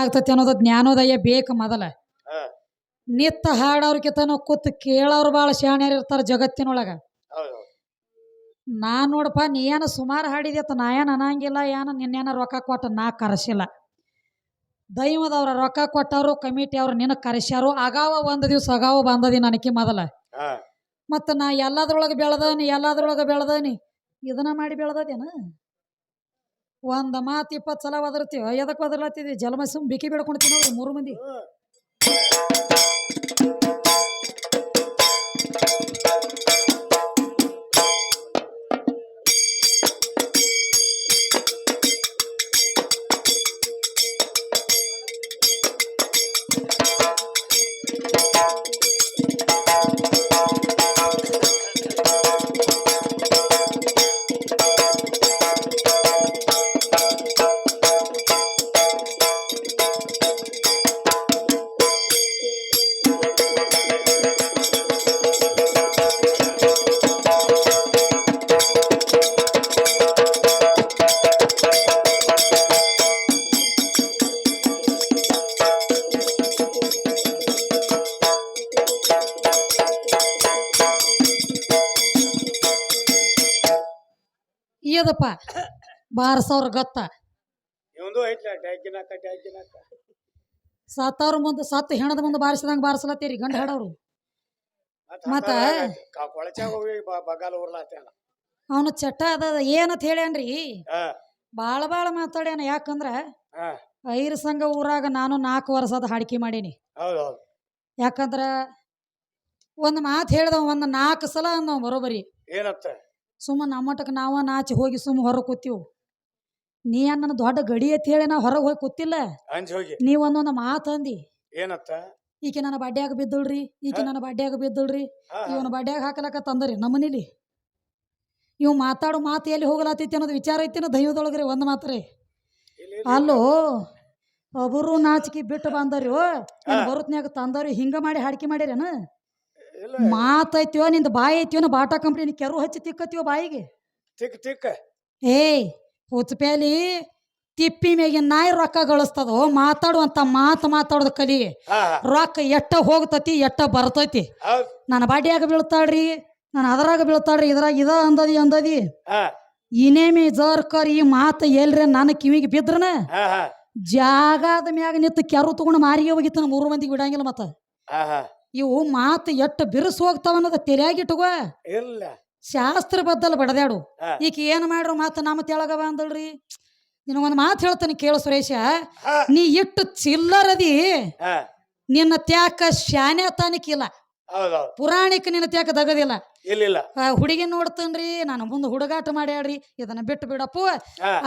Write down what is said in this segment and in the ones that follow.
ಆಗ್ತತಿ ಅನ್ನೋದು ಜ್ಞಾನೋದಯ ಬೇಕು ಮೊದಲ. ನಿತ್ತ ಹಾಡೋರ್ಕಿತನ ಕೂತ್ ಕೇಳೋರು ಭಾಳ ಶಾಣ್ಯರು ಇರ್ತಾರ ಜಗತ್ತಿನೊಳಗ. ನಾನ್ ನೋಡಪ್ಪ ನೀ ಏನ ಸುಮಾರು ಹಾಡಿದ್ಯತ್ತ ನಾ ಏನ್ ಅನ್ನಂಗಿಲ್ಲ ಏನ ನಿನ್ನೇನ ರೊಕ್ಕ ಕೊಟ್ಟ ನಾ ಕರೆಸಿಲ್ಲ. ದೈವದವ್ರ ರೊಕ್ಕ ಕೊಟ್ಟವರು ಕಮಿಟಿ ಅವ್ರು ನಿನ್ನ ಕರೆಸ್ಯಾರು ಅಗಾವ ಒಂದು ದಿವ್ಸ ಅಗಾವ ಬಂದದಿ ನನಗೆ ಮೊದಲ. ಮತ್ತ ಮತ್ತು ನಾ ಎಲ್ಲದ್ರೊಳಗೆ ಬೆಳದನಿ ಎಲ್ಲದ್ರೊಳಗೆ ಬೆಳದನಿ ಇದನ್ನ ಮಾಡಿ ಬೆಳೆದದೇನ? ಒಂದು ಮಾತು ಇಪ್ಪತ್ತು ಸಲ ಒದರ್ತೀವಿ ಎದಕ್ಕೆ ಒದರ್ಲತ್ತಿದ್ವಿ? ಜಲಮ ಸುಮ್ ಬಿಕ್ಕಿ ಬೆಳ್ಕೊಳ್ತೀವಿ ನೋಡ್ರಿ ಮೂರು ಮಂದಿ. ಬಾರ್ಸವ್ರ ಗೊತ್ತ. ಇವಂದು ಐತ್ಲ ಸತ್ತವ್ರ ಮುಂದೆ ಸತ್ತು ಹೆಣದ ಮುಂದ ಬಾರಿಸಿದಂಗೆ ಬಾರಿಸ್ಲತ್ತೀರಿ ಗಂಡ ಹಾಡೋರು ಮತ್ತ? ಕೊಳಚಾಗ ಹೋಗಿ ಬಗಾಲ ಉರ್ಲಾತ್ಯಾನ ಅವನು ಚಟ್ಟ ಅದ ಏನಂತ ಹೇಳ್ಯಾನ್ರಿ? ಹಾ. ಬಾಳ ಭಾಳ ಮಾತಾಡ್ಯಾನ ಯಾಕಂದ್ರ ಐರ ಸಂಘ ಊರಾಗ ನಾನು ನಾಲ್ಕು ವರ್ಷದ ಹಾಡಿಕೆ ಮಾಡೀನಿ. ಯಾಕಂದ್ರ ಒಂದು ಮಾತು ಹೇಳ್ದವ ಒಂದು ನಾಲ್ಕು ಸಲ ಅನ್ನೋ ಬರೋಬರಿ. ಏನತ್ತ ಸುಮ್ಮ ನಮ್ಮಟಕ್ಕೆ ನಾವ ನಾಚಿ ಹೋಗಿ ಸುಮ್ಮ ಹೊರ ಕೂತೀವಿ. ನೀ ಏನ್ ನನ್ನ ದೊಡ್ಡ ಗಡಿ ಅಂತ ಹೇಳಿ ನಾ ಹೊರಗೆ ಹೋಗಿ ಕೂತಿಲ್ಲ? ಅಂಜ್ ಹೋಗಿ. ನೀ ಒಂದೊಂದು ಮಾತು ಅಂದಿ. ಏನತ್ತ? ಈಕೆ ನನ್ನ ಬಡ್ಡ್ಯಾಗ ಬಿದ್ದಳ್ರಿ ಈಕೆ ನನ್ನ ಬಡ್ಡ್ಯಾಗ ಬಿದ್ದಳ್ರಿ ಹಾ, ಬಡ್ಡಿಯಾಗ ಇವನ ಬಡ್ಡ್ಯಾಗ ಹಾಕಲಕ್ಕ ತಂದರಿ ನಮ್ಮನೇಲಿ ಇವ್ ಮಾತಾಡೋ ಮಾತು ಎಲ್ಲಿ ಹೋಗಲಾತೈತಿ ಅನ್ನೋದು ವಿಚಾರ ಐತಿನ ದೈವದೊಳಗ್ರಿ ಒಂದು ಮಾತ್ರಿ ಇಲ್ಲಿ. ಅಲ್ಲೋ ಒಬ್ಬರು ನಾಚಿಕೆ ಬಿಟ್ಟು ಬಂದರಿ ಬರುತ್ನ್ಯಾಗ ತಂದರಿ ಹಿಂಗ ಮಾಡಿ ಹಾಡಿಕೆ ಮಾಡಿರೇನ ಇಲ್ಲ. ಮಾತೈತಿಯೋ ನಿಂದ ಬಾಯಿ ಐತಿಯೋ ಬಾಟಾ ಕಂಪ್ನಿ ಕೆರು ಹಚ್ಚಿ ತಿಕ್ಕತ್ತೀವೋ ಬಾಯಿಗೆ? ಏಯ್ ಹುಚ್ಚಪ್ಯಾಲಿ ತಿಪ್ಪಿ ಮ್ಯಾಗಿನ ನಾಯಿ ರೊಕ್ಕ ಗಳಿಸ್ತದ ಮಾತಾಡುವಂತ ಮಾತು ಮಾತಾಡೋದು ಕಲಿ. ರೊಕ್ಕ ಎಟ್ಟ ಹೋಗ್ತತಿ ಎಟ್ಟ ಬರ್ತೈತಿ. ನನ್ನ ಬಾಡಿಯಾಗ ಬೀಳ್ತಾಳ್ರಿ ನಾನು ಅದರಾಗ ಬೀಳ್ತಾಳ್ರಿ ಇದ್ರಾಗ ಇದ ಅಂದದಿ ಅಂದದಿ. ಇನೇಮಿ ಜರ್ಕರ್ ಈ ಮಾತು ಎಲ್ರಿ ನನ್ನ ಕಿವಿಗೆ ಬಿದ್ರನ? ಜಾಗದ ಮ್ಯಾಗ ನಿಂತು ಕೆರು ತಗೊಂಡು ಮಾರಿಗೆ ಹೋಗಿತ್ತು ಮೂರು ಮಂದಿಗೆ ಬಿಡಂಗಿಲ್ಲ ಮತ್ತ. ಇವು ಮಾತು ಎಟ್ಟ ಬಿರುಸು ಹೋಗ್ತಾವ ಅನ್ನೋದು ತಲೆಯಾಗಿಟ್ಟುಗೋ ಇಲ್ಲ. ಶಾಸ್ತ್ರ ಬದ್ದಲ್ ಬಡದ್ಯಾಡು. ಈಕ ಏನು ಮಾಡ್ರು ಮಾತು ನಮ್ಮ ತೆಳಗ ಬಂದಳ್ರಿ ನಿನಗೊಂದು ಮಾತು ಹೇಳ್ತಾನೆ ಕೇಳು ಸುರೇಶ. ನೀ ಇಟ್ಟು ಚಿಲ್ಲರದಿ ನಿನ್ನ ತ್ಯಾಕ ಶಾನೆ ತಾನಿಕಿಲ್ಲ. ಪುರಾಣಿಕ ನಿನ್ನ ತ್ಯಾಕ ಆ ಹುಡುಗಿ ನೋಡ್ತೇನ್ರಿ ನಾನು ಮುಂದೆ ಹುಡುಗಾಟ ಮಾಡ್ಯಾಡ್ರಿ ಇದನ್ನ ಬಿಟ್ಟು ಬಿಡಪ್ಪ.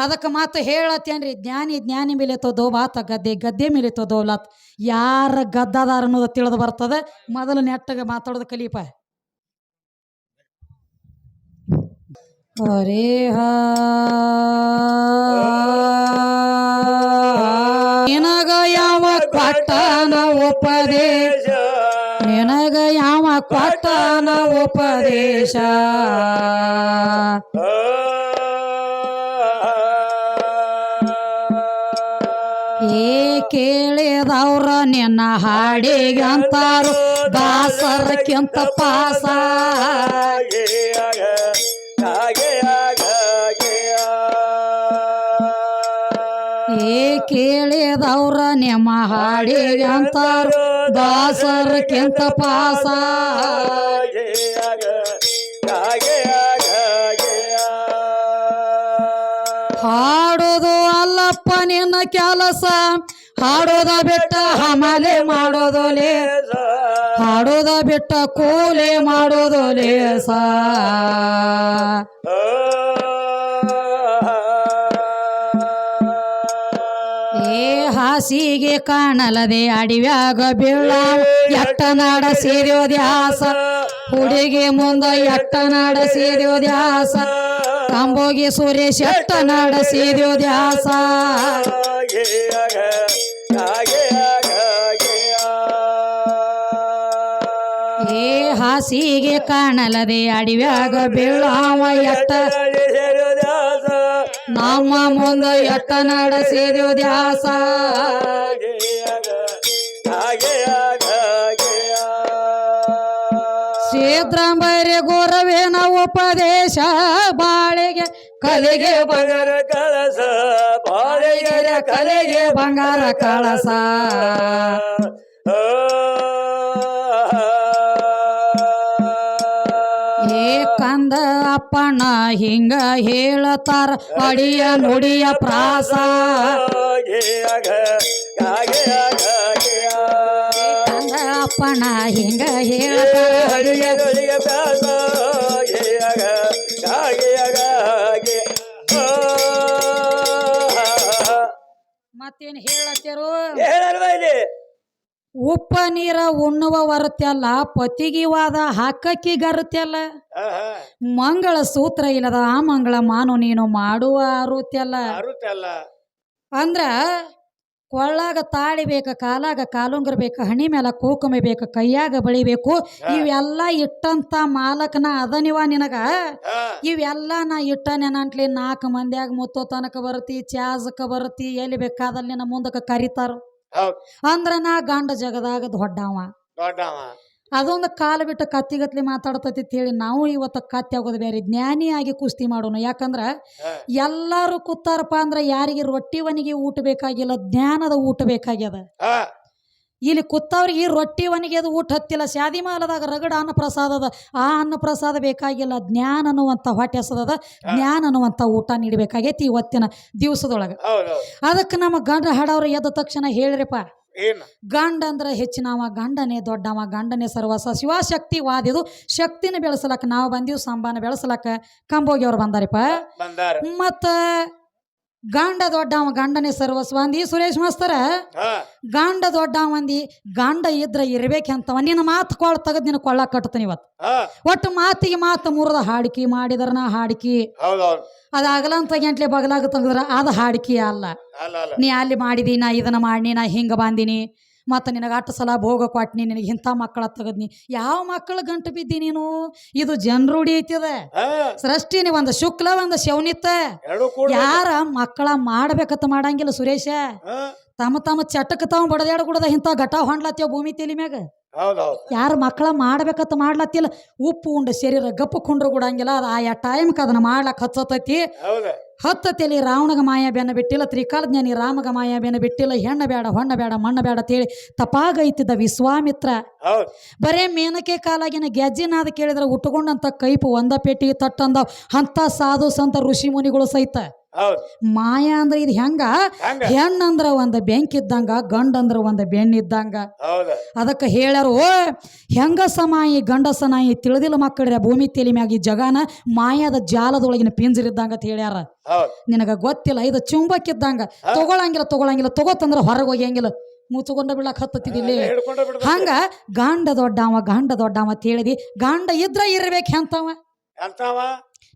ಅದಕ್ಕೆ ಮಾತು ಹೇಳತ್ತೇನ್ರಿ ಜ್ಞಾನಿ ಜ್ಞಾನಿ ಮೇಲೆ ತೋದೋ ಬಾತ ಗದ್ದೆ ಗದ್ದೆ ಮೇಲೆ ತೋದೋ ಲಾತ್. ಯಾರ ಗದ್ದದಾರ ಅನ್ನೋದು ತಿಳಿದು ಬರ್ತದ? ಮೊದಲು ನೆಟ್ಟಗೆ ಮಾತಾಡೋದು ಕಲೀಪ. ಹರೇ ನಿನಗ ಯಾವ ಕೊಟ್ಟನ ಉಪದೇಶ? ನಿನಗ ಯಾವ ಕೊಟ್ಟನ ಉಪದೇಶ? ಏ ಕೇಳಿದವ್ರ ನಿನ್ನ ಹಾಡಿಗೆ ಅಂತಾರು, ದಾಸರಕ್ಕಿಂತ ಪಾಸ ಕೇಳಿದವ್ರ ನಿಮ್ಮ ಹಾಡಿಗೆ ದಾಸರ ಕೆಂತ ಪಾಸ. ಹಾಡೋದು ಅಲ್ಲಪ್ಪ ನಿನ್ನ ಕೆಲಸ. ಹಾಡೋದ ಬಿಟ್ಟ ಹಮಲೆ ಮಾಡೋದು ಲೇಸ. ಹಾಡೋದ ಬಿಟ್ಟ ಕೂಲೆ ಮಾಡೋದು ಲೇಸ. ಹಾಸಿಗೆ ಕಾಣಲದೆ ಅಡಿವ್ಯಾಗ ಬೀಳ ಎಟ್ಟ ನಾಡಸಿದ್ಯೋ ದ್ಯಾಸ ಹುಡುಗಿ ಮುಂದ ಎಟ್ಟ ನಾಡಸಿದ್ಯೋ ದ್ಯಾಸ ಕಂಬೋಗಿ ಸುರೇಶ್ ಎಟ್ಟ ನಾಡಸಿದ್ಯೋ ದ್ಯಾಸ ಏ ಹಾಸಿಗೆ ಕಾಣಲದೆ ಅಡಿವ್ಯಾಗ ಬೀಳಾವ ಎಟ್ಟ. ನಮ್ಮ ಮುಂದ ಎತ್ತ ನಡೆಸಿದೆವು ದ್ಯಾಸ ಕ್ಷೇತ್ರಂಬರಿ ಗುರವೇನ ಉಪದೇಶ. ಬಾಳಿಗೆ ಕಲೆಗೆ ಬಂಗಾರ ಕಳಸ. ಬಾಳಿಗೆ ಕಲೆಗೆ ಬಂಗಾರ ಕಳಸ. ಅಪ್ಪನ ಹಿಂಗ ಹೇಳತಾರ ಅಡಿಯ ನುಡಿಯ ಪ್ರಾಸ. ಅಪ್ಪನ ಹಿಂಗ ಹೇಳತಾರ ಅಡಿಯ ಹೇಳಲ್ವಾ ಹೇಳತ್ತೇರು ಉಪ್ಪ ನೀರ ಉಣ್ಣುವ ವರತ್ಯಲ್ಲ ಪತಿಗಿವಾದ ಹಾಕಕ್ಕಿ ಗರುತ್ಯಲ್ಲ ಮಂಗಳ ಸೂತ್ರ ಇಲ್ಲದ ಆ ಮಂಗಳ ಮಾನು ನೀನು ಮಾಡುವ ಅರುತ್ಯಲ್ಲ ಅಂದ್ರ ಕೊಳ್ಳಾಗ ತಾಳಿ ಬೇಕ ಕಾಲಾಗ ಕಾಲುಂಗ್ರ ಬೇಕ ಹಣಿ ಮೇಲ ಕೂಕುಮೆ ಬೇಕ ಕೈಯಾಗ ಬಳಿಬೇಕು ಇವೆಲ್ಲ ಇಟ್ಟಂತ ಮಾಲಕನ ಅದನಿವ ನಿನಗ. ಇವೆಲ್ಲ ನಾ ಇಟ್ಟ ನೆನಂಟ್ಲಿ ನಾಲ್ಕು ಮಂದಿಯಾಗ ಮುತ್ತೋ ತನಕ ಬರ್ತಿ ಚಾಜಕ ಬರುತ್ತಿ ಎಲ್ಲಿ ಬೇಕಾದಲ್ಲಿ ನಿನ್ನ ಮುಂದಕ್ಕೆ ಕರಿತಾರ. ಅಂದ್ರ ನಾ ಗಂಡ ಜಗದಾಗ ದೊಡ್ಡವ. ದೊಡ್ಡವ. ಅದೊಂದು ಕಾಲ ಬಿಟ್ಟು ಕತ್ತಿಗತ್ಲಿ ಮಾತಾಡ್ತತಿ ಹೇಳಿ ನಾವು ಇವತ್ತು ಕತ್ತಿ ಆಗೋದು ಬೇರೆ ಜ್ಞಾನಿಯಾಗಿ ಕುಸ್ತಿ ಮಾಡೋಣ ಯಾಕಂದ್ರ ಎಲ್ಲಾರು ಕೂತಾರಪ್ಪ ಅಂದ್ರೆ ಯಾರಿಗೆ ರೊಟ್ಟಿ ಒನಿಗೆ ಊಟ ಬೇಕಾಗಿಲ್ಲ ಜ್ಞಾನದ ಊಟ ಬೇಕಾಗ್ಯದ. ಇಲ್ಲಿ ಕೂತವ್ರಿಗೆ ರೊಟ್ಟಿ ಒನಿಗೆ ಅದು ಊಟ ಹತ್ತಿಲ್ಲ. ಶಾದಿ ಮಾಲದಾಗ ರಗಡ ಅನ್ನ ಪ್ರಸಾದ ಅದ. ಆ ಅನ್ನ ಪ್ರಸಾದ ಬೇಕಾಗಿಲ್ಲ. ಜ್ಞಾನ ಅನ್ನುವಂಥ ಹೊಟ್ಟೆ ಹಸದದ ಜ್ಞಾನ ಅನ್ನುವಂಥ ಊಟ ನೀಡಬೇಕಾಗೈತಿ ಇವತ್ತಿನ ದಿವಸದೊಳಗೆ. ಅದಕ್ಕೆ ನಮ್ಮ ಗಂಡ ಹಾಡವ್ರು ಎದ್ದ ತಕ್ಷಣ ಹೇಳ್ರಿಪ್ಪ. ಗಂಡ ಅಂದ್ರೆ ಹೆಚ್ಚಿನವ ಗಂಡನೇ ದೊಡ್ಡವ ಗಂಡನೇ ಸರ್ವಸ ಶಿವಶಕ್ತಿ ವಾದಿದು ಶಕ್ತಿನ ಬೆಳೆಸಲಕ್ಕ ನಾವು ಬಂದೀವಿ ಸಂಬಾನ ಬೆಳೆಸಲಕ್ಕ ಕಂಬೋಗಿ ಅವ್ರು ಬಂದಾರಿಪ್ಪ. ಬಂದಾರ. ಮತ್ತ ಗಂಡ ದೊಡ್ಡವ ಗಂಡನೇ ಸರ್ವಸ್ವ ಅಂದಿ ಸುರೇಶ್ ಮಾಸ್ತರ ಗಾಂಡ ದೊಡ್ಡವ ಅಂದಿ ಗಂಡ ಇದ್ರ ಇರ್ಬೇಕಂತವ. ನಿನ್ನ ಮಾತು ಕೊಳ ತೆಗೆದ್ ನಿನ್ನ ಕೊಳ್ಳ ಕಟ್ತಾನೆ ಇವತ್ತು ಒಟ್ಟು ಮಾತಿಗೆ ಮಾತು ಮುರಿದ ಹಾಡಿಕೆ ಮಾಡಿದ್ರ ನಾ ಹಾಡಿಕೆ ಅದ ಅಗಲಂತ ಗಂಟ್ಲೆ ಬಗಲಾಗ ತೆಗೆದ್ರ ಅದು ಹಾಡಿಕೆ ಅಲ್ಲ. ನೀ ಅಲ್ಲಿ ಮಾಡಿದಿ ನಾ ಇದನ್ನ ಮಾಡಿ ನಾ ಹಿಂಗ ಬಂದಿನಿ. ಮತ್ತು ನಿನಗೆ ಅಟ್ಟು ಸಲ ಭೋಗ ಕೊಟ್ನಿ ನಿನಗೆ ಇಂಥ ಮಕ್ಕಳ ತೆಗದ್ನಿ ಯಾವ ಮಕ್ಕಳ ಗಂಟು ಬಿದ್ದಿ ನೀನು? ಇದು ಜನರೂಢಿ ಐತಿದ. ಸೃಷ್ಟಿ ಸೃಷ್ಟಿನಿ ಒಂದು ಶುಕ್ಲ ಒಂದು ಎರಡು ಯಾರ ಮಕ್ಕಳ ಮಾಡ್ಬೇಕತ್ತ ಮಾಡಂಗಿಲ್ಲ ಸುರೇಶ. ತಮ್ಮ ತಮ್ಮ ಚಟಕ್ಕೆ ತಾವು ಬಡದಾಡ ಕುಡದ ಇಂಥ ಘಟ ಹೊಂಡ್ಲತ್ತೇವ ಭೂಮಿ ತಿಲಿ ಮ್ಯಾಗ? ಯಾರು ಮಕ್ಕಳ ಮಾಡ್ಬೇಕತ್ತ ಮಾಡ್ಲತ್ತಿಲ್ಲ. ಉಪ್ಪು ಉಂಡ ಶರೀರ ಗಪ್ಪು ಕುಂಡ್ರು ಕೂಡಂಗಿಲ್ಲ. ಅದು ಆಯಾ ಟೈಮ್ಗೆ ಅದನ್ನ ಮಾಡ್ಲಕ್ ಹಚ್ಚತೈತಿ. ಹೌದ ತಲೆ ರಾವಣಗ ಮಾಯ ಬೆನ್ನ ಬಿಟ್ಟಿಲ್ಲ ತ್ರಿಕಾಲಜ್ಞಾನಿ ರಾಮಗ ಮಾಯ ಬೆನ್ನ ಬಿಟ್ಟಿಲ್ಲ ಹೆಣ್ಣ ಬೇಡ ಹೊಣ್ಣ ಬೇಡ ಮಣ್ಣ ಬೇಡ ತೇಳಿ ತಪಾಗೈತಿದ್ದ ವಿಶ್ವಾಮಿತ್ರ. ಬರೇ ಮೇನಕೆ ಕಾಲಾಗಿನ ಗೆಜ್ಜಿನಾದ ಕೇಳಿದ್ರೆ ಉಟ್ಕೊಂಡಂತ ಕೈಪು ಒಂದ ಪೇಟಿಗೆ ತಟ್ಟಂದ ಅಂತ ಸಾಧು ಸಂತ ಋಷಿ ಮುನಿಗಳು ಸಹಿತ. ಮಾಯ ಅಂದ್ರೆ ಇದು ಹೆಂಗ? ಒಂದು ಹೆಣ್ಣಂದ್ರ ಒಂದ ಗಂಡ ಗಂಡಂದ್ರ ಒಂದ ಬೆಣ್ಣಿದ್ದಂಗ ಅದಕ್ಕ ಓ ಹೆಂಗಸಮಾಯಿ ಗಂಡಸನಾಯಿ ತಿಳಿದಿಲ್ಲ ಮಕ್ಕಳ್ರೆ ಭೂಮಿ ತೆಲಿ ಮ್ಯಾಗ ಈ ಜಗಾನ ಮಾಯಾದ ಜಾಲದೊಳಗಿನ ಪಿಂಜರಿದ್ದಂಗ ಅಂತ ಹೇಳ್ಯಾರ. ನಿನಗ ಗೊತ್ತಿಲ್ಲ ಇದು ಚುಂಬಕ್ಕಿದ್ದಂಗ ತಗೊಳಂಗಿಲ್ಲ ತಗೊಳಂಗಿಲ್ಲ ತಗೋತಂದ್ರ ಹೊರಗೆ ಹೋಗ್ಯಂಗಿಲ್ಲ. ಮುಚ್ಕೊಂಡ ಹಿಡ್ಕೊಂಡ ಬಿಡ್ಬೇಕು. ಹಂಗ ಗಾಂಡ ದೊಡ್ಡವ ಗಾಂಡ ದೊಡ್ಡವ ಅಂತ ಹೇಳಿದಿ. ಗಾಂಡ ಇದ್ರ ಇರ್ಬೇಕು ಹೆಂತವ ಅಂತವ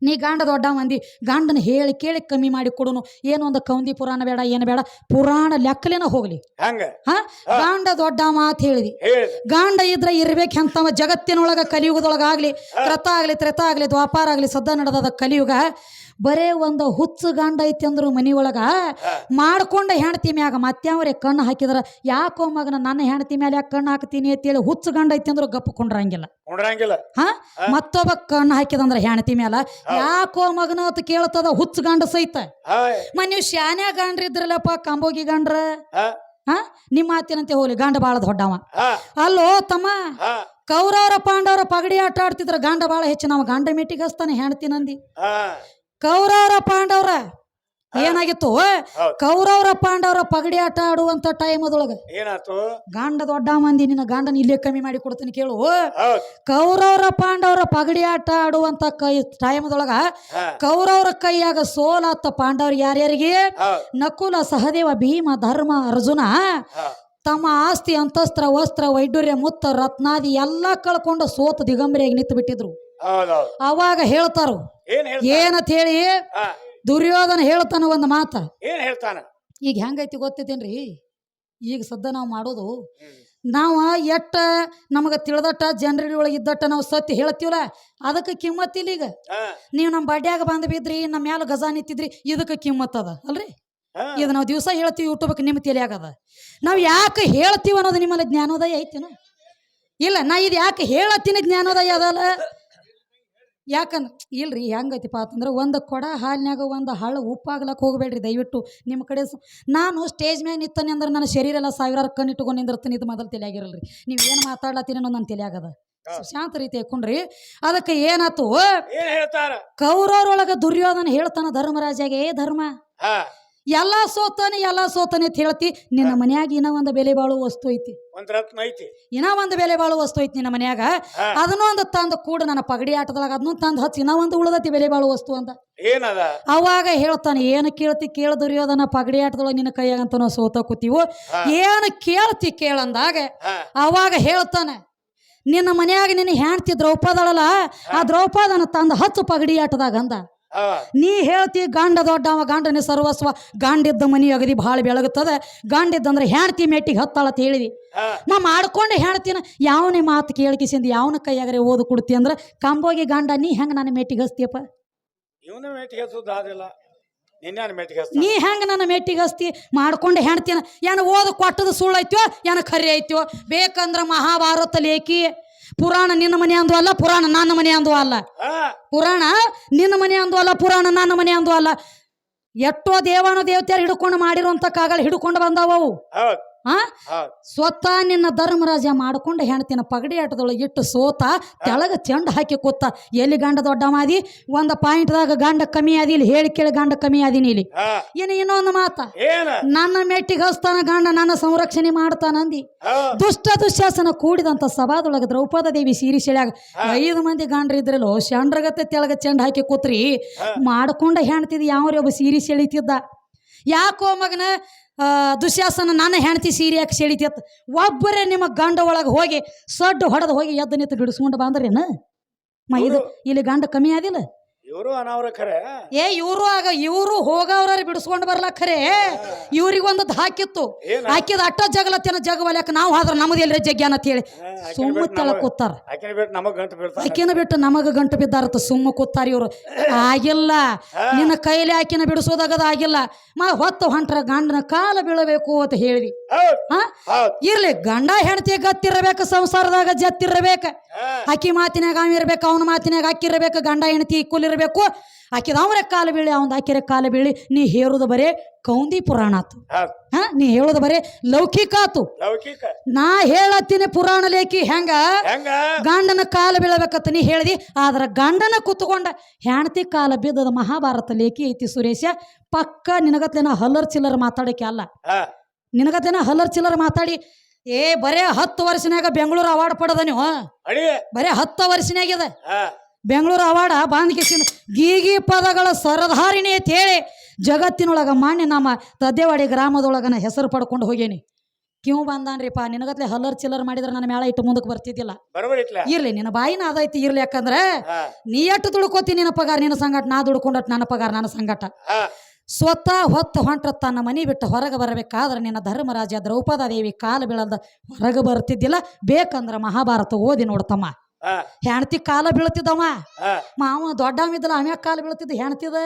ನೀ ಗಾಂಡ ದೊಡ್ಡ ಮಂದಿ ಗಾಂಡನ ಹೇಳಿ ಕೇಳಿ ಕಮ್ಮಿ ಮಾಡಿ ಕೊಡುನು. ಏನು ಒಂದು ಕೌಂದಿ ಪುರಾಣ ಬೇಡ ಏನು ಬೇಡ ಪುರಾಣ ಲೆಕ್ಕಲೇನ ಹೋಗ್ಲಿ. ಹಂಗ? ಹಾ? ಗಾಂಡ ದೊಡ್ಡ ಮಾತು ಹೇಳಿದಿ. ಗಾಂಡ ಇದ್ರೆ ಇರ್ಬೇಕು ಅಂತವ ಜಗತ್ತಿನೊಳಗ ಕಲಿಯುಗದೊಳಗಾಗ್ಲಿ ಕ್ರತ ಆಗ್ಲಿ ತ್ರೇತ ಆಗ್ಲಿ ದ್ವಾಪಾರ ಆಗ್ಲಿ ಸದ್ದ ನಡೆದದ ಕಲಿಯುಗ ಬರೇ ಒಂದು ಹುಚ್ಚು ಗಂಡ ಐತಿ ಅಂದ್ರು ಮನಿಯೊಳಗ ಮಾಡ್ಕೊಂಡ ಹೆಣ್ತಿ ಮ್ಯಾಗ ಮತ್ಯಾವ್ರೆ ಕಣ್ಣು ಹಾಕಿದ್ರ ಯಾಕೋ ಮಗನ ನನ್ನ ಹೆಣ್ತಿ ಮೇಲೆ ಯಾಕೆ ಕಣ್ಣು ಹಾಕ್ತೀನಿ ಅಂತೇಳಿ ಹುಚ್ಚು ಗಂಡ ಐತಿ ಅಂದ್ರು ಗಪ್ಪ ಕೊಂಡ್ರಂಗಿಲ್ಲ. ಹಾ? ಮತ್ತೊಬ್ಬ ಕಣ್ಣು ಹಾಕಿದಂದ್ರ ಹೆಣ್ತಿ ಮ್ಯಾಲ ಯಾಕೋ ಮಗನ ಅಂತ ಕೇಳ್ತದ ಹುಚ್ಚ ಗಂಡ ಸಹಿತ. ಮ ನೀವು ಶಾನ್ಯ ಗಂಡ್ರ ಇದ್ರಲ್ಲಪ್ಪ ಕಂಬೋಗಿ ಗಂಡ್ರ? ಹ. ನಿಮ್ಮ ಮಾತಿನಂತೆ ಹೋಗ್ಲಿ ಗಂಡ ಬಾಳ ದೊಡ್ಡವ. ಅಲ್ಲೋ ತಮ್ಮ ಕೌರವರ ಪಾಂಡವರ ಪಗಡಿ ಆಟ ಆಡ್ತಿದ್ರ ಗಂಡ ಬಾಳ ಹೆಚ್ಚು ನಾವು ಗಂಡ ಮೆಟ್ಟಿಗೆ ಹಸ್ತಾನೆ ಹೆಣ್ತಿನಂದಿ ಕೌರವರ ಪಾಂಡವರ ಏನಾಗಿತ್ತು? ಕೌರವರ ಪಾಂಡವರ ಪಗಡಿ ಆಟ ಆಡುವಂತ ಟೈಮ್ ಅದೊಳಗ ಏನಾಯ್ತು? ಗಂಡ ದೊಡ್ಡ ಮಂದಿ ನಿನ್ನ ಗಂಡನ ಇಲ್ಲೇ ಕಮ್ಮಿ ಮಾಡಿ ಕೊಡ್ತೀನಿ ಕೇಳು. ಕೌರವರ ಪಾಂಡವರ ಪಗಡಿ ಆಟ ಆಡುವಂತ ಕೈ ಟೈಮದೊಳಗ ಅದೊಳಗ ಕೌರವರ ಕೈಯಾಗ ಸೋಲಾತ ಪಾಂಡವ್ರ ಯಾರ್ಯಾರಿಗೆ? ನಕುಲ ಸಹದೇವ ಭೀಮ ಧರ್ಮ ಅರ್ಜುನ ತಮ್ಮ ಆಸ್ತಿ ಅಂತಸ್ತ್ರ ವಸ್ತ್ರ ವೈಡೂರ್ಯ ಮುತ್ತ ರತ್ನಾದಿ ಎಲ್ಲ ಕಳ್ಕೊಂಡು ಸೋತ ದಿಗಂಬರಿಯಾಗಿ ನಿಂತು ಬಿಟ್ಟಿದ್ರು ಅವಾಗ ಹೇಳ್ತಾರು. ಏನಂತ ಹೇಳಿ? ದುರ್ಯೋಧನ ಹೇಳ್ತಾನ ಒಂದು ಮಾತ. ಏನ್ ಹೇಳ್ತಾನ? ಈಗ ಹೆಂಗೈತಿ ಗೊತ್ತೈತೇನ್ರಿ ಈಗ ಸದ್ದ ನಾವು ಮಾಡೋದು ನಾವು ಎಟ್ಟ ನಮಗೆ ತಿಳಿದಟ್ಟ ಜನರೊಳಗೆ ಒಳಗೆ ಇದ್ದಟ್ಟ ನಾವು ಸತ್ಯ ಹೇಳ್ತೀವಲ್ಲ ಅದಕ್ಕೆ ಕಿಮ್ಮತ್ತಿಲ್ಲ ಈಗ. ನೀವು ನಮ್ಮ ಬಡ್ಯಾಗ ಬಂದು ಬಿದ್ರಿ ನಮ್ಮ ಮ್ಯಾಲ ಗಜಾ ನಿಂತಿದ್ರಿ ಇದಕ್ಕೆ ಕಿಮ್ಮತ್ ಅದ ಅಲ್ರಿ? ಇದು ನಾವು ದಿವಸ ಹೇಳ್ತೀವಿ ಯೂಟ್ಯೂಬ್ಗೆ ನಿಮ್ಮ ತಲೆಯಾಗದ ನಾವು ಯಾಕೆ ಹೇಳ್ತೀವಿ ಅನ್ನೋದು ನಿಮ್ಮಲ್ಲಿ ಜ್ಞಾನೋದಯ ಐತಿನ? ಇಲ್ಲ ನಾ ಇದು ಯಾಕೆ ಹೇಳತ್ತೀನಿ ಜ್ಞಾನೋದಯ ಅದಲ್ಲ? ಯಾಕಂದ್ರೆ ಇಲ್ರಿ ಹೆಂಗೈತಿಪ್ಪ ಅಂತಂದ್ರೆ ಒಂದು ಕೊಡ ಹಾಲಿನಾಗ ಒಂದು ಹಳ್ಳ ಉಪ್ಪಾಗ್ಲಕ್ಕೆ ಹೋಗ್ಬೇಡ್ರಿ ದಯವಿಟ್ಟು ನಿಮ್ಮ ಕಡೆ ನಾನು ಸ್ಟೇಜ್ ಮ್ಯಾಗ ನಿಂತಾನೆ ಅಂದ್ರೆ ನನ್ನ ಶರೀರ ಎಲ್ಲ ಸಾವಿರಾರು ಕಣ್ಣು ಇಟ್ಕೊಂಡು ನಿಂದಿರ್ತೀನಿ ಇದು ಮೊದಲು ತಲೆಯಾಗಿರಲ್ರಿ. ನೀವು ಏನು ಮಾತಾಡ್ಲತ್ತೀನಿ ಅನ್ನೋ ನನ್ನ ತಲೆಯಾಗದ. ಶಾಂತ ರೀತಿ ಹಾಕೊಂಡ್ರಿ ಅದಕ್ಕೆ ಏನಾತು? ಏನ್ ಹೇಳ್ತಾರ? ಕೌರವರೊಳಗ ದುರ್ಯೋಧನ ಹೇಳ್ತಾನ ಧರ್ಮರಾಜಾಗೆ ಏ ಧರ್ಮ? ಎಲ್ಲ ಸೋತಾನೆ ಎಲ್ಲ ಸೋತಾನೆ ಅಂತ ಹೇಳ್ತಿ. ನಿನ್ನ ಮನ್ಯಾಗ ಇನ್ನ ಒಂದು ಬೆಲೆ ಬಾಳು ವಸ್ತು ಐತಿ. ಒಂದ್ ರತ್ನ ಐತಿ. ಇನ್ನ ಒಂದು ಬೆಲೆ ಬಾಳು ವಸ್ತು ಐತಿ ನಿನ್ನ ಮನ್ಯಾಗ. ಅದನ್ನೂ ಒಂದು ತಂದು ಕೂಡ ನನ್ನ ಪಗಡಿ ಆಟದಾಗ ಅದನ್ನೂ ತಂದು ಹಚ್ಚಿ ಇನ್ನ ಒಂದು ಉಳದತಿ ಬೆಲೆ ಬಾಳು ವಸ್ತು ಅಂತ ಏನದ? ಅವಾಗ ಹೇಳ್ತಾನೆ ಏನು ಕೇಳ್ತಿ ಕೇಳ ದುರ್ಯೋಧನ ಪಗಡಿ ಆಟದೊಳಗೆ ನಿನ್ನ ಕೈಯಾಗಂತ ನಾವು ಸೋತ ಕೂತೀವೋ. ಏನು ಕೇಳ್ತಿ ಕೇಳಂದಾಗ ಅವಾಗ ಹೇಳ್ತಾನೆ ನಿನ್ನ ಮನ್ಯಾಗ ನಿನ್ನ ಹೆಣ್ತಿ ದ್ರೌಪದಳಲ್ಲ ಆ ದ್ರೌಪದನ ತಂದು ಹಚ್ಚು ಪಗಡಿ ಆಟದಾಗ ಅಂದ. ನೀ ಹೇಳ್ತಿ ಗಂಡ ದೊಡ್ಡವ ಗಂಡನ ಸರ್ವಸ್ವ ಗಂಡಿದ್ದ ಮನಿ ಅಗದಿ ಭಾಳ ಬೆಳಗುತ್ತದೆ. ಗಂಡಿದ್ದಂದ್ರೆ ಹೆಣ್ತಿ ಮೆಟ್ಟಿಗೆ ಹತ್ತಾಳ ಅಂತ ಹೇಳಿದಿ. ನಾ ಮಾಡ್ಕೊಂಡು ಹೇಳ್ತೀನ ಯಾವನೇ ಮಾತು ಕೇಳ್ಕಿಸಿಂದ ಯಾವನ ಕೈಯಾಗ್ರೆ ಓದು ಕೊಡ್ತಿ ಅಂದ್ರೆ ಕಂಬೋಗಿ ಗಂಡ ನೀ ಹೆಂಗೆ ನನ್ನ ಮೆಟ್ಟಿಗೆ ಹಸ್ತಿಯಪ್ಪ ಇವನ ಮೆಟ್ಟಿಗೆ ನೀ ಹೆಂಗ ನನ್ನ ಮೆಟ್ಟಿಗೆ ಹಸ್ತಿ ಮಾಡ್ಕೊಂಡು ಹೆಣ್ತೀನ ಏನು ಓದು ಕೊಟ್ಟದ ಸುಳ್ಳು ಐತ್ಯೋ ಏನು ಖರೆ ಐತ್ಯೋ? ಬೇಕಂದ್ರೆ ಮಹಾಭಾರತ ಲೇಖಿ ಪುರಾಣ ನಿನ್ನ ಮನೆ ಅಂದು ಅಲ್ಲ ಪುರಾಣ ನನ್ನ ಮನೆ ಅಂದು ಅಲ್ಲ. ಪುರಾಣ ನಿನ್ನ ಮನೆ ಅಂದು ಅಲ್ಲ ಪುರಾಣ ನನ್ನ ಮನೆ ಅಂದು ಅಲ್ಲ. ಎಷ್ಟೋ ದೇವಾನ ದೇವತೆಯರು ಹಿಡ್ಕೊಂಡು ಮಾಡಿರುವಂತ ಕಾಗಲ್ ಹಿಡ್ಕೊಂಡು ಬಂದಾವವು ಹೌದ್. ಆ? ಸ್ವತಃ ನಿನ್ನ ಧರ್ಮರಾಜ ಮಾಡ್ಕೊಂಡು ಹೆಣ್ತಿನ ಪಗಡಿ ಆಟದೊಳಗೆ ಇಟ್ಟು ಸೋತ ತೆಳಗ ಚೆಂಡ ಹಾಕಿ ಕೂತ ಎಲ್ಲಿ ಗಂಡ ದೊಡ್ಡ ಮಾದಿ ಒಂದು ಪಾಯಿಂಟ್ದಾಗ ಗಂಡ ಕಮ್ಮಿ ಆದಿ ಇಲ್ಲಿ? ಹೇಳಿ ಕೇಳಿ ಗಂಡ ಕಮ್ಮಿ ಆದೀನಿ ಇಲ್ಲಿ ಇನ್ನು ಇನ್ನೊಂದು ಮಾತ. ನನ್ನ ಮೆಟ್ಟಿಗೆ ಹಸ್ತಾನ ಗಂಡ ನನ್ನ ಸಂರಕ್ಷಣೆ ಮಾಡ್ತಾನಂದಿ. ದುಷ್ಟ ದುಶ್ಯಾಸನ ಕೂಡಿದಂತ ಸಭಾದೊಳಗೆ ದ್ರೌಪದ ದೇವಿ ಸೀರಿ ಸೆಳ್ಯಾಗ ಐದು ಮಂದಿ ಗಂಡ್ರ ಇದ್ರಲ್ಲೋ ಶಂಡ್ರಗತ್ತೆ ತೆಳಗ ಚೆಂಡ ಹಾಕಿ ಕೂತ್ರಿ. ಮಾಡ್ಕೊಂಡ ಹೆಣ್ತಿದ್ ಯಾವ ಒಬ್ಬ ಸೀರಿ ಸೆಳಿತಿದ್ದ? ಯಾಕೋ ಮಗನ ದುಶ್ಯಾಸನ ನನ್ನ ಹೆಣ್ತಿ ಸೀರೆ ಯಾಕೆ ಸೆಳಿತಿತ್ತ ಒಬ್ಬರೇ ನಿಮ್ಮ ಗಂಡ ಒಳಗೆ ಹೋಗಿ ಸಡ್ಡು ಹೊಡೆದು ಹೋಗಿ ಎದ್ದು ನಿಂತು ಬಿಡಿಸ್ಕೊಂಡು ಬಂದ್ರೇನು? ಮ ಇದು ಇಲ್ಲಿ ಗಂಡ ಕಮ್ಮಿ ಆದಿಲ್ಲ? ಇವರು ಅನಾವ್ರ ಖರೆ ಏ ಇವರು ಆಗ ಇವರು ಹೋಗವ್ರ ಬಿಡಿಸ್ಕೊಂಡು ಖರೆ. ಇವ್ರಿಗೊಂದು ಹಾಕಿತ್ತು. ಏನ? ಹಾಕಿದ ಅಟ್ಟ ಜಗಲತ್ತೇನ ಜಗವಲ್ಯಾಕ ನಾವು ಆದ್ರ ನಮ್ದು ಎಲ್ರಿ ಜಗ್ಯಾನ ಅಂತ ಹೇಳಿ. ಸುಮ್ಮ ತೆಳ ನಮಗ್- ಕೂತಾರ ಆಕಿನ ಬಿಟ್ಟು ನಮಗ್ ಗಂಟು ಬೀಳ್ತಾನೆ ಆಕಿನ ಬಿಟ್ಟು ನಮಗ ಗಂಟು ಬಿದ್ದಾರತ್ತ ಸುಮ್ಮ ಕೂತಾರ ಇವ್ರು. ಆಗಿಲ್ಲ. ನಿನ್ನ ಕೈಲಿ ಆಕಿನ ಬಿಡಿಸೋದಾಗದ ಆಗಿಲ್ಲ. ಮಾ ಹೊತ್ತು ಹೊಂಟ್ರ ಗಂಡನ ಕಾಲ ಬೀಳಬೇಕು ಅಂತ ಹೇಳಿ. ಹೌದ್ ಹಾ? ಹೌದ್. ಇರ್ಲಿ ಗಂಡ ಹೆಂಡತಿ ಗತ್ತಿರಬೇಕು ಸಂಸಾರದಾಗ ಜತ್ತಿರಬೇಕು. ಹಾ. ಆಕಿ ಮಾತಿನಾಗ ಅವ ಇರ್ಬೇಕು ಅವನ ಮಾತಿನಾಗ ಅಕ್ಕಿರಬೇಕು ಗಂಡ ಹೆಂಡತಿ ಇರಬೇಕು. ಆಕಿದ ಅವರ ಕಾಲ ಬೀಳಿ ಅವನ ಆಕಿರ ಕಾಲ ಬೀಳಿ ನೀ ಹೇಳುದು ಬರೇ ಕೌಂದಿ ಪುರಾಣ ಆತು. ಹಾ ನೀ ಹೇಳೋದು ಬರೇ ಲೌಕಿಕ ಆತು. ನಾ ಹೇಳತ್ತೀನಿ ಪುರಾಣ ಲೇಖಿ ಹೆಂಗ? ಗಂಡನ ಕಾಲ ಬೀಳಬೇಕತ್ತ ನೀ ಹೇಳ್ದಿ ಆದ್ರ ಗಂಡನ ಕುತ್ಕೊಂಡ ಹೆಣತಿ ಕಾಲ ಬಿದ್ದದ ಮಹಾಭಾರತ ಲೇಖಿ ಐತಿ ಸುರೇಶ ಪಕ್ಕ ನಿನಗತ್ಲೇನ ಹಲ್ಲರ್ ಚಿಲ್ಲರ್ ಮಾತಾಡಕ್ಕೆ ಅಲ್ಲ. ಹಲರ್ ಹಲ್ಲರ್ ಚಿಲ್ಲರ್ ಮಾತಾಡಿ ಏ ಬರೇ ಹತ್ತು ವರ್ಷನ್ಯಾಗ ಬೆಂಗಳೂರು ಅವಾರ್ಡ್ ಪಡೆದ ನೀವು? ಬರೇ ಹತ್ತು ವರ್ಷನಾಗಿದೆ ಬೆಂಗಳೂರು ಅವಾರ್ಡ ಬಾಂಧಿಕೆ ಗೀಗಿ ಪದಗಳ ಸರಧಾರಿಣಿ ಅಂತ ಹೇಳಿ ಜಗತ್ತಿನೊಳಗ ಮಾನ್ಯ ನಮ್ಮ ತದ್ದೇವಾಡಿ ಗ್ರಾಮದೊಳಗನ ಹೆಸರು ಪಡ್ಕೊಂಡು ಹೋಗೇನಿ. ಕಿವ್ ಬಂದಾನ್ರಿಪ್ಪ ನಿನಗತ್ಲೆ ಹಲ್ಲರ್ ಚಿಲ್ಲರ್ ಮಾಡಿದ್ರೆ ನನ್ನ ಮೇಳ ಇಟ್ಟು ಮುಂದಕ್ಕೆ ಬರ್ತಿದ್ದಿಲ್ಲ. ಇರ್ಲಿ ನಿನ್ನ ಬಾಯಿನ ಅದೈತಿ ಇರ್ಲಿ ಯಾಕಂದ್ರೆ ನೀ ಎಟ್ಟು ದುಡ್ಕೋತಿ ನಿನ್ನ ಪಗಾರ ನಿನ್ನ ಸಂಗಟ ನಾ ದುಡ್ಕೊಂಡಟ್ ನನ್ನ ಪಗಾರ ನನ್ನ ಸಂಗಟ. ಸ್ವತಃ ಹೊತ್ತು ಹೊಂಟ್ರ ತನ್ನ ಮನೆ ಬಿಟ್ಟು ಹೊರಗೆ ಬರಬೇಕಾದ್ರೆ ನಿನ್ನ ಧರ್ಮರಾಜ ದ್ರೌಪದ ದೇವಿ ಕಾಲು ಬೀಳದ ಹೊರಗೆ ಬರ್ತಿದ್ದಿಲ್ಲ ಬೇಕಂದ್ರೆ ಮಹಾಭಾರತ ಓದಿ ನೋಡ್ತಮ್ಮ ಹೆಣ್ತಿ ಕಾಲ ಬೀಳ್ತಿದ್ದವ. ಮಾವ ಮಾವ ದೊಡ್ಡವಿದ್ದಲ್ಲ ಆಮ್ಯಾಗ ಕಾಲ ಬೀಳ್ತಿದ್ದ ಹೆಣ್ತಿದ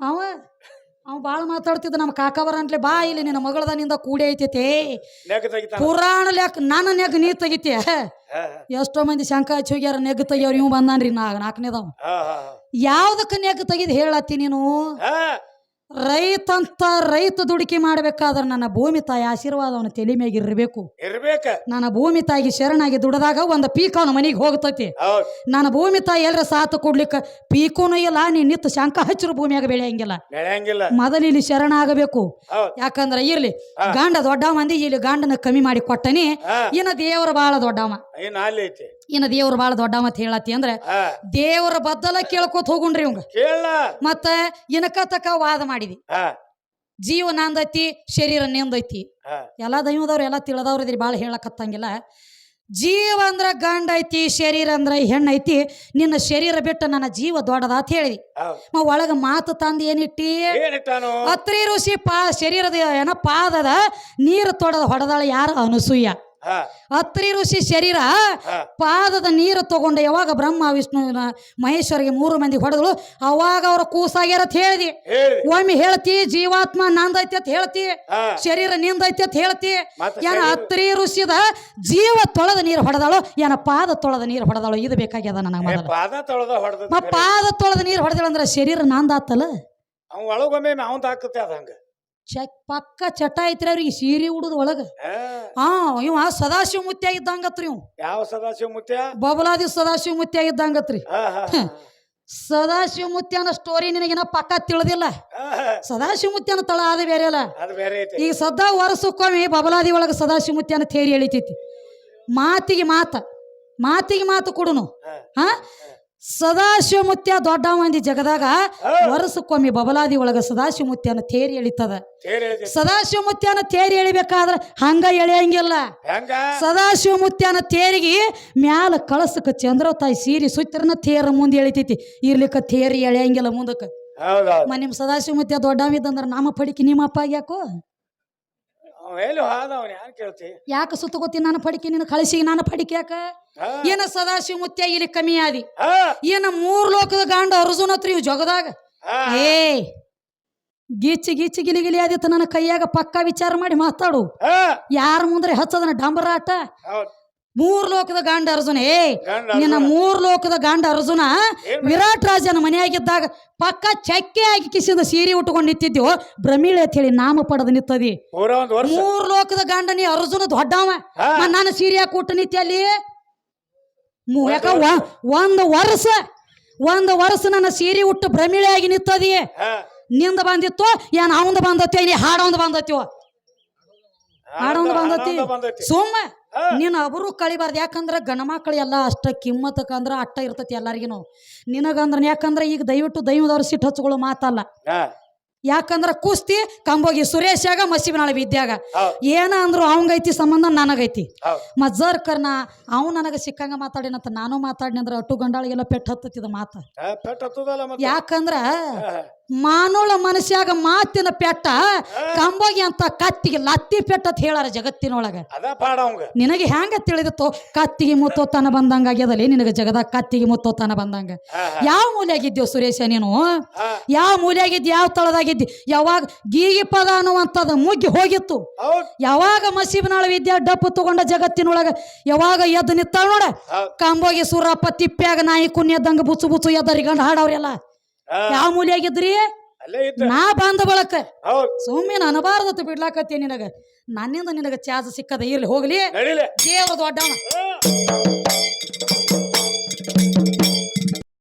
ಅವ ಅವ ಭಾಳ ಮಾತಾಡ್ತಿದ್ದ ನಮ್ಮ ಕಾಕಾವರ ಅಂತಲೇ ಬಾ ಇಲ್ಲಿ ನಿನ್ನ ಮಗಳದ ನಿಂದ ಕೂಡಿ ಐತೈತಿ. ಪುರಾಣ ಲೆಕ್ಕ ನನ್ನ ನೆಗ್ ನೀ ತೆಗಿತೀಯ ಎಷ್ಟೋ ಮಂದಿ ಶಂಕ ಹಚ್ಚಿ ಹೋಗ್ಯಾರ ನೆಗ್ ತೆಗಿಯವ್ರು ಇವ್ ಬಂದಾನ್ರಿ ನಾಲ್ಕನೇದವ. ಯಾವ್ದಕ್ಕೆ ನೆಗ್ ತೆಗಿದ್ ಹೇಳತ್ತಿ ನೀನು? ರೈತಂತ ರೈತ ದುಡುಕಿ ಮಾಡ್ಬೇಕಾದ್ರೆ ನನ್ನ ಭೂಮಿ ತಾಯಿ ಆಶೀರ್ವಾದ ಅವನ ತಲೆ ಮ್ಯಾಗ ಇರಬೇಕು. ಇರ್ಬೇಕ. ನನ್ನ ಭೂಮಿ ತಾಯಿಗೆ ಶರಣಾಗಿ ದುಡದಾಗ ಒಂದು ಪೀಕ್ ಅವನ ಮನೆಗೆ ಹೋಗ್ತೈತಿ. ಹೌದ್. ನನ್ನ ಭೂಮಿ ತಾಯಿ ಎಲ್ಲರ ಸಾತು ಕೊಡ್ಲಿಕ್ಕೆ ಪೀಕೂನು ಇಲ್ಲ ನೀ ನಿತ್ತು ಶಂಕ ಹಚ್ಚಿರು ಭೂಮಿಯಾಗ ಬೆಳೆಯಂಗಿಲ್ಲ. ಬೆಳೆಯಂಗಿಲ್ಲ. ಮೊದಲು ಇಲ್ಲಿ ಶರಣ ಆಗಬೇಕು ಹೌದ್. ಯಾಕಂದ್ರೆ ಇರ್ಲಿ ಗಂಡ ದೊಡ್ಡ ಮಂದಿ ಇಲ್ಲಿ ಗಂಡನ ಕಮ್ಮಿ ಮಾಡಿ ಕೊಟ್ಟನಿ ಹಾ. ದೇವರು ಬಹಳ ಬಾಳ ದೊಡ್ಡವ. ಏನ್ ಅಲ್ಲಿ ಐತಿ. ಇನ್ನ ದೇವ್ರ ಬಾಳ ದೊಡ್ಡ ಮತ್ತೆ ಹೇಳತ್ತಿ ಅಂದ್ರೆ ದೇವ್ರ ಬದ್ದಲ ಕೇಳ್ಕೊತ ಹೋಗುಣ್ರಿ ಇವಂಗ. ಮತ್ತ ಇನಕ ತಕ ವಾದ ಮಾಡಿದಿ. ಜೀವ ನಂದೈತಿ ಶರೀರ ನಿಂದೈತಿ. ಎಲ್ಲ ದೈವದವ್ರು ಎಲ್ಲ ತಿಳಿದವ್ರು ಇದ್ರಿ ಬಾಳ ಹೇಳಕತ್ತಂಗಿಲ್ಲ. ಜೀವ ಅಂದ್ರ ಗಂಡ ಐತಿ ಶರೀರ ಅಂದ್ರ ಹೆಣ್ಣು ಐತಿ. ನಿನ್ನ ಶರೀರ ಬಿಟ್ಟು ನನ್ನ ಜೀವ ದೊಡ್ಡದ ಅಂತ ಹೇಳಿದಿ. ಮ ಒಳಗ ಮಾತು ತಂದು ಏನಿಟ್ಟಿ ಅತ್ರಿ ಋಷಿ ಪಾ ಶರೀರದ ಏನ ಪಾದದ ನೀರು ತೊಡದ ಹೊಡೆದಾಳ ಯಾರ ಅನುಸೂಯ. ಹಾ ಅತ್ರಿ ಋಷಿ ಶರೀರ ಪಾದದ ನೀರು ತಗೊಂಡು ಯಾವಾಗ ಬ್ರಹ್ಮ ವಿಷ್ಣು ಮಹೇಶ್ವರಿಗೆ ಮೂರು ಮಂದಿ ಹೊಡೆದಳು ಅವಾಗ ಅವ್ರ ಕೂಸಾಗ್ಯಾರ ಅಂತ ಹೇಳಿದಿ. ಹೇಳಿ. ಒಮ್ಮೆ ಹೇಳ್ತಿ ಜೀವಾತ್ಮ ನಂದೈತಿ ಅಂತ ಹೇಳ್ತಿ ಶರೀರ ನಿಂದೈತಿ ಅಂತ ಹೇಳ್ತಿ. ಏನ ಅತ್ರಿ ಋಷಿದ ಜೀವ ತೊಳೆದ ನೀರು ಹೊಡೆದಾಳು ಏನ ಪಾದ ತೊಳೆದ ನೀರು ಹೊಡೆದಾಳು ಇದು ಬೇಕಾಗ್ಯದ ನನಗೆ ಪಾದ ತೊಳೆದ ನೀರು ಹೊಡೆದಳು ಅಂದ್ರೆ ಶರೀರ ನಂದಾತಲ್ಲ ಒಳಗೊಮ್ಮೆ ನಾವು ಹಾಕುತ್ತೆ ಅದ ಹಂಗ. ಚೆಕ್ ಪಕ್ಕ ಚಟ ಐತ್ರಿ ಅವ್ರಿಗೆ ಸೀರೆ ಉಡುದು ಒಳಗ. ಹಾ. ಇವ ಸದಾಶಿವ ಮುತ್ಯ ಇದ್ದಂಗತ್ರಿ ಇವ್. ಯಾವ ಸದಾಶಿವ ಮುತ್ಯ ಬಬಲಾದಿ ಸದಾಶಿವ ಮುತ್ಯ ಇದ್ದಂಗತ್ರಿ. ಸದಾಶಿವ ಮುತ್ಯನ ಸ್ಟೋರಿ ನಿನಗಿನ ಪಕ್ಕ ತಿಳಿದಿಲ್ಲ. ಸದಾಶಿವ ಮುತ್ಯನ ತಳ ಅದು ಬೇರೆ ಅಲ್ಲ. ಈಗ ಸದಾ ವರ್ಷಕ್ಕೊಮ್ಮೆ ಬಬಲಾದಿ ಒಳಗ ಸದಾಶಿವ ಮುತ್ಯನ ತೇರಿ ಎಳಿತೈತಿ. ಮಾತಿಗೆ ಮಾತ ಮಾತಿಗೆ ಮಾತು ಕೊಡುನು. ಹಾ. ಹಾ ಸದಾಶಿವ ಮುತ್ಯ ದೊಡ್ಡ ಮಂದಿ ಜಗದಾಗ ವರ್ಷಕ್ಕೊಮ್ಮೆ ಬಬಲಾದಿ ಒಳಗ ಸದಾಶಿವಮುತ್ಯನ ತೇರಿ ಎಳಿತದ. ಸದಾಶಿವಮುತ್ಯನ ತೇರಿ ಎಳಿಬೇಕಾದ್ರ ಹಂಗ ಎಳೆಯಂಗಿಲ್ಲ. ಸದಾಶಿವಮುತ್ಯನ ಸದಾಶಿವ ಮುತ್ಯನ ತೇರಿಗೆ ಮ್ಯಾಲ ಕಳಸಕ್ಕ ಚಂದ್ರ ತಾಯಿ ಸೀರಿ ಸುತ್ತರನ ತೇರ ಮುಂದೆ ಎಳಿತೈತಿ. ಇರ್ಲಿಕ್ಕ ತೇರಿ ಎಳೆಯಂಗಿಲ್ಲ ಮುಂದಕ್ಕೆ. ಹೌದೌದು. ಮ ನಿಮ್ಮ ಸದಾಶಿವ ಮುತ್ಯ ದೊಡ್ಡವಿದ್ದಂದ್ರ ನಾಮ ಪಡಿಕೆ ನಿಮ್ಮ ಅಪ್ಪ ಯಾಕೋ ಅವ ಎಲ್ಲಿ ಹೋದ ಅವನ್ ಯಾರು ಕೇಳ್ತಿ ಯಾಕೆ ನಾನು ಪಡಿಕೆ ನಿನ್ನ ಕಳಿಸಿ ನಾನು ಪಡಿಕೆ ಯಾಕ ಹಾ. ಏನ ಸದಾಶಿವ ಮುತ್ಯ ಇಲ್ಲಿ ಕಮ್ಮಿ ಆದಿ ಹಾ, ಏನ ಮೂರ್ ಲೋಕದ ಗಾಂಡ ಅರ್ಜುನ ಹತ್ರ ಇವ್ ಜಗದಾಗ ಹಾ. ಏ ಗೀಚಿ ಗೀಚಿ ಗಿಲಿ ಗಿಲಿ ಆದಿತ್ತು ನನ್ನ ಕೈಯಾಗ ಪಕ್ಕ ವಿಚಾರ ಮಾಡಿ ಮಾತಾಡು ಹಾ. ಯಾರ ಮುಂದ್ರೆ ಹಚ್ಚದನ ಡಂಬರಾಟ ಹೌದ್. ಮೂರ್ ಲೋಕದ ಗಾಂಡ ಅರ್ಜುನ ಏ ನಿನ್ನ. ಮೂರ್ ಲೋಕದ ಗಾಂಡ ಅರ್ಜುನ ವಿರಾಟ್ ರಾಜನ ಮನೆಯಾಗಿದ್ದಾಗ ಪಕ್ಕ ಚಕ್ಕೆ ಆಗಿ ಕಿಸಿದ ಸೀರೆ ಉಟ್ಕೊಂಡು ನಿಂತಿದ್ಯೋ ಭ್ರಮಿಳೆ ಅಂತ ಹೇಳಿ ನಾಮ ಪಡೆದು ನಿಂತದಿ. ಮೂರ್ ಲೋಕದ ಗಂಡ ನೀ ಅರ್ಜುನ ದೊಡ್ಡವ. ನಾನು ಸೀರೆ ಹಾಕಿ ಉಟ್ಟು ನಿಂತಿ ಅಲ್ಲಿ? ಯಾಕ ಒಂದು ವರ್ಷ. ಒಂದು ವರ್ಷ ನನ್ನ ಸೀರೆ ಉಟ್ಟು ಭ್ರಮಿಳೆ ಆಗಿ ನಿಂತದಿ. ನಿಂದ ಬಂದಿತ್ತು ಏನ್ ಅವಂದ ಬಂದತ್ತೋ ಇಲ್ಲಿ ಹಾಡೊಂದು ಹಾಡೊಂದು ಆನಂದ- ಬಂದತಿ. ಸೋಮ ಬಂದೈತಿ. ಸುಮ್ಮ. ನೀನು ಅಬರು ಕಳಿಬಾರ್ದು. ಗಣ ಗಣಮಕ್ಳು ಎಲ್ಲ ಅಷ್ಟ ಕಿಮ್ಮತ್ತಕ್ಕ ಅಂದ್ರೆ ಅಟ್ಟ ಇರ್ತತಿ ಎಲ್ಲರಿಗೂ ನಿನಗಂದ್ರ ಯಾಕಂದ್ರ ಈಗ ದಯವಿಟ್ಟು ದೈವದವ್ರ ಸಿಟ್ಟು ಹಚ್ಕೊಳ್ಳೋ ಮಾತಲ್ಲ. ಯಾಕಂದ್ರ ಯಾಕಂದ್ರೆ ಕುಸ್ತಿ ಕಂಬೋಗಿ ಸುರೇಶಾಗ ಮಸಿಬನಾಳ ವಿದ್ಯಾಗ. ಏನ ಅಂದ್ರು ಅವಂಗೈತಿ ಸಂಬಂಧ ನನಗೈತಿ. ಹೌದ್. ಮಜ್ಜರ್ ಕರ್ನ ಅವ್ ನನಗೆ ಸಿಕ್ಕಂಗ ಮಾತಾಡಿನಂತ ನಾನು ಮಾತಾಡಿನ ಅಂದ್ರೆ ಅಟ್ಟು ಗಂಡಾಳಿಗೆಲ್ಲ ಪೆಟ್ಟು ಹತ್ತತಿದ ಮಾತ. ಯಾಕಂದ್ರ ಮಾನೋಳ ಮನುಷ್ಯಾಗ ಮಾತಿನ ಪೆಟ್ಟ ಕಂಬೋಗಿ ಅಂತ ಕತ್ತಿಗೆ ಲತ್ತಿ ಪೆಟ್ಟ ಅಂತ ಹೇಳಾರ ಜಗತ್ತಿನೊಳಗ. ನಿನಗೆ ಹೆಂಗ ತಿಳಿದಿತ್ತು? ಕತ್ತಿಗೆ ಮುತ್ತೋತನ ಬಂದಂಗ ಆಗ್ಯದಲ್ಲಿ ನಿನಗೆ ಜಗದ ಕತ್ತಿಗೆ ಮುತ್ತೋತನ ಬಂದಂಗ. ಯಾವ ಮೂಲೆಯಾಗಿದ್ದೀವ್ ಸುರೇಶ ನೀನು. ಯಾವ ಮೂಲೆಯಾಗಿದ್ದಿ ಯಾವ ತಳದಾಗಿದ್ದಿ ಯಾವಾಗ ಗೀಗಿ ಪದ ಅನ್ನುವಂಥದ್ದು ಮುಗ್ಗಿ ಹೋಗಿತ್ತು. ಯಾವಾಗ ಮಸೀಬನಾಳ ವಿದ್ಯಾ ಡಪ್ಪು ತಗೊಂಡ ಜಗತ್ತಿನೊಳಗ ಯಾವಾಗ ಎದ್ದು ನಿತ್ತಾಳ ನೋಡ. ಕಂಬೋಗಿ ಸೂರಪ್ಪ ತಿಪ್ಪ್ಯಾಗ ನಾಯಿ ಕುಣ್ಯದಂಗ ಬುಚ್ಚು ಬುಚ್ಚು ಎದ್ದರಿಗಂಡು ಹಾಡವ್ರೆಲ್ಲ. ಯಾವ ಮೂಲೆಯಾಗಿದ್ರಿ ನಾ ಬಂದ ಬಳಕ. ಸುಮ್ಮನೆ ಅನಬಾರ್ದತ್ತು ಬಿಡ್ಲಾಕತ್ತಿ ನಿನಗ. ನನ್ನಿಂದ ನಿನಗ ಚಾರ್ಜ್ ಸಿಕ್ಕದ ಇರ್ಲಿ ಹೋಗ್ಲಿ. ದೇವ್ರ ದೊಡ್ಡವ. ಹಾ.